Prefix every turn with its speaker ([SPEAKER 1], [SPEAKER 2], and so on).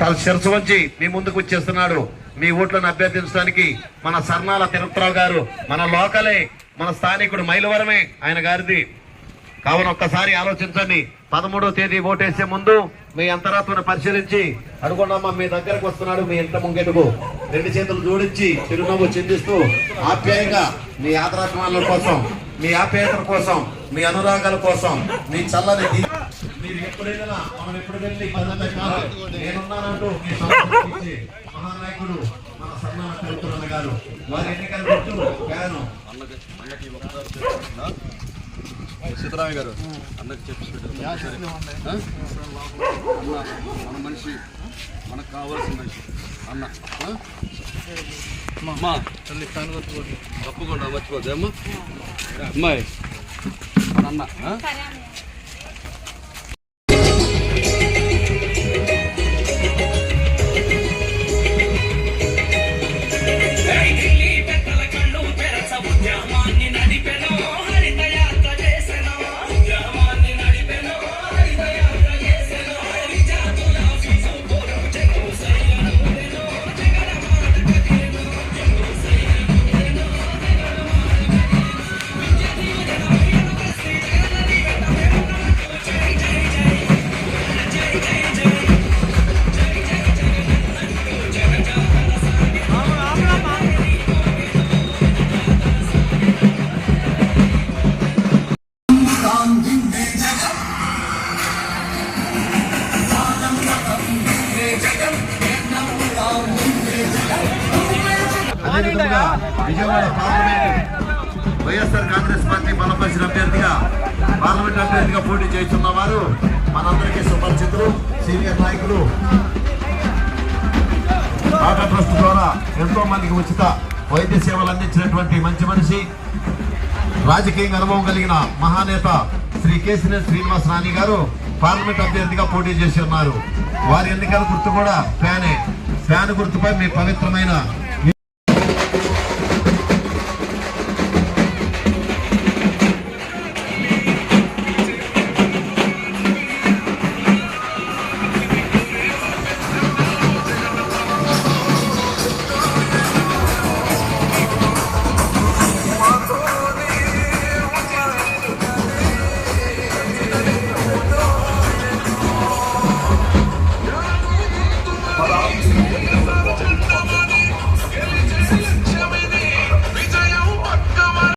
[SPEAKER 1] తన శిరసు వంచి మీ ముందుకు వచ్చేస్తున్నాడు. మీ ఓట్లను అభ్యర్థించడానికి మన సర్నాల తిరుపతిరావు గారు మన లోకలే మన స్థానికుడు మైలవరమే ఆయన గారిది. కావున ఒక్కసారి ఆలోచించండి. పదమూడో తేదీ ఓటేసే ముందు మీ అంతరాత్మను పరిశీలించి అడుగుండమ్మ మీ దగ్గరకు వస్తున్నాడు మీ ఇంత ముంగెటుకు. రెండు చేతులు జోడించి చిరునవ్వు చిందిస్తూ ఆప్యాయంగా మీ ఆదరాభిమానుల కోసం మీ ఆప్యాయతల కోసం మీ అనురాగాల కోసం మీ చల్లని మీరు ఎప్పుడు వెళ్ళినా మనం ఎప్పుడు వెళ్ళి పదంతా కాదు. నేనున్నానంటూ మీ ఇచ్చే మహానాయకుడు మన సన్నాన తిరుపతిరన్న గారు. వారి ఎన్నికల గుర్తు
[SPEAKER 2] సీతారామయ్య గారు అన్నకి చెప్పి అన్న మన మనిషి మనకు కావాల్సిన మనిషి. అన్న? అమ్మా తప్పకుండా మర్చిపోద్దు. అమ్మా అమ్మాయి అన్న
[SPEAKER 1] అదేవిధంగా Vijayawada parliament YSR Congress party బలపరిచిన అభ్యర్థిగా పార్లమెంట్ అభ్యర్థిగా పోటీ చేస్తున్న వారు మనందరికీ సుపరిచితులు సీనియర్ నాయకులు. టాటా ట్రస్ట్ ద్వారా ఎంతో మందికి ఉచిత వైద్య సేవలు అందించినటువంటి మంచి మనిషి రాజకీయ అనుభవం కలిగిన మహానేత శ్రీ కేసినేని శ్రీనివాస్ రాణి గారు. పార్లమెంట్ అభ్యర్థిగా పోటీ చేసి ఉన్నారు. వారి ఎన్నికల గుర్తు కూడా ఫ్యానే. ఫ్యాన్ గుర్తుపై మీ పవిత్రమైన